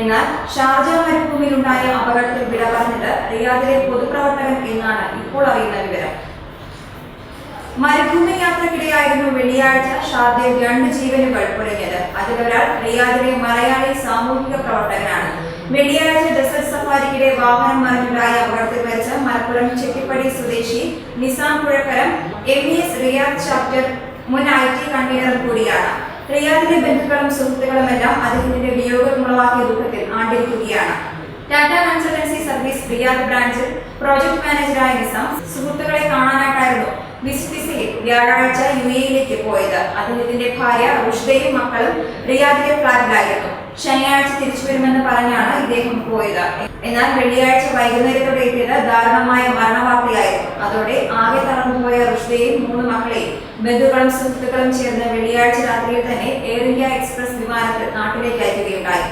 എന്നാൽ ഷാർജ മരുഭൂമിയിലുണ്ടായ അപകടത്തിൽ വിട പറഞ്ഞത് റിയാദിലെ പൊതുപ്രവർത്തകൻ എന്നാണ് ഇപ്പോൾ അറിയുന്ന വിവരം. മരുഭൂമി യാത്രക്കിടെയായിരുന്നു വെള്ളിയാഴ്ച ഷാർജയിൽ രണ്ട് ജീവനുകൾ പൊലിഞ്ഞത്. അതിലൊരാൾ റിയാദിലെ മലയാളി സാമൂഹിക പ്രവർത്തകനാണ്. വെള്ളിയാഴ്ച ഡെസർട്ട് സഫാരിക്കിടെ വാഹനം മറിഞ്ഞുണ്ടായ അപകടത്തിൽ മരിച്ച മലപ്പുറം ചെട്ടിപ്പടി സ്വദേശി Nizam Puzhakkaram M S Riyadh chapter മുൻ ഐ ടി കൺവീനർ കൂടിയാണ്. റിയാദിലെ ബന്ധുക്കളും സുഹൃത്തുക്കളും എല്ലാം അദ്ദേഹത്തിന്റെ വിയോഗമുളവാക്കിയ ദുഃഖത്തിൽ ആണ്ടിരിക്കുകയാണ് ടാറ്റ കൺസൾട്ടൻസി സർവീസ് റിയാദ് ബ്രാഞ്ചിൽ പ്രോജക്ട് മാനേജറായ നിസാം സുഹൃത്തുക്കളെ കാണാനായിട്ടായിരുന്നു വിസിറ്റ് വിസയിൽ വ്യാഴാഴ്ച യു എയിലേക്ക് പോയത്. അദ്ദേഹത്തിന്റെ ഭാര്യ റുഷ്ദയും മക്കളും റിയാദിലെ ഫ്ലാറ്റിലായിരുന്നു ശനിയാഴ്ച തിരിച്ചു വരുമെന്ന് പറഞ്ഞാണ് ഇദ്ദേഹം പോയത്. എന്നാൽ വെള്ളിയാഴ്ച വൈകുന്നേരത്തോടെ എത്തിയത് ദാരുണമായ മക്കളെയും ബന്ധുക്കളും സുഹൃത്തുക്കളും ചേർന്ന് വെള്ളിയാഴ്ച രാത്രിയിൽ തന്നെ എയർ ഇന്ത്യ എക്സ്പ്രസ് വിമാനത്തിൽ നാട്ടിലേക്ക് അയക്കുകയുണ്ടായി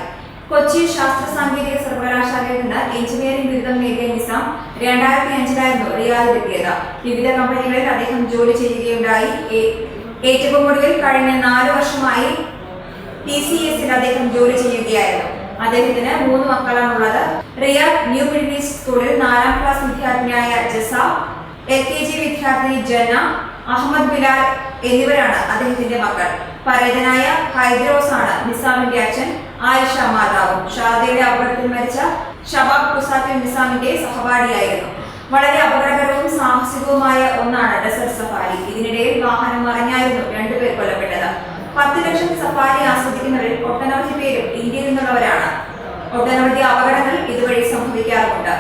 കൊച്ചി ശാസ്ത്ര സാങ്കേതിക സർവകലാശാലയിൽ നിന്ന് എഞ്ചിനീയറിംഗ് ബിരുദം നേടിയ നിസാം രണ്ടായിരത്തി അഞ്ചിലായിരുന്നു റിയാദിലെത്തിയത് വിവിധ കമ്പനികളിൽ അദ്ദേഹം ജോലി ചെയ്യുകയുണ്ടായി. ഏറ്റവും ഒടുവിൽ കഴിഞ്ഞ നാല് വർഷമായി ടി സി എസിൽ അദ്ദേഹം ജോലി ചെയ്യുകയായിരുന്നു. അദ്ദേഹത്തിന് മൂന്ന് മക്കളാണുള്ളത്. റിയാദ് ന്യൂ മിഡിൽ സ്കൂളിൽ നാലാം ക്ലാസ് വിദ്യാർത്ഥിനിയായ ജസ എൽ കെ ജി വിദ്യാർത്ഥിനി ജന അഹമ്മദ് ബിലാൽ എന്നിവരാണ് അദ്ദേഹത്തിന്റെ മക്കൾ. പരേതനായ ഹൈദ്രോസ് ആണ് നിസാമിന്റെ അച്ഛൻ ആയിഷ മാതാവും. ഷാദയുടെ അപകടത്തിൽ മരിച്ച ഷബാബ് കുസാത്തിൽ നിസാമിന്റെ സഹപാഠിയായിരുന്നു. വളരെ അപകടകരവും സാഹസികവുമായ ഒന്നാണ് ഡെസർട്ട് സഫാരി. ഇതിനിടയിൽ വാഹനം മറിഞ്ഞായിരുന്നു രണ്ടുപേർ കൊല്ലപ്പെട്ടത്. പത്ത് ലക്ഷം സഫാരി ആസ്വദിക്കുന്നവരിൽ ഒട്ടനവധി പേരും ഇന്ത്യയിൽ നിന്നുള്ളവരാണ്. ഒട്ടനവധി അപകടങ്ങൾ ഇതുവഴി സംഭവിക്കാറുമുണ്ട്.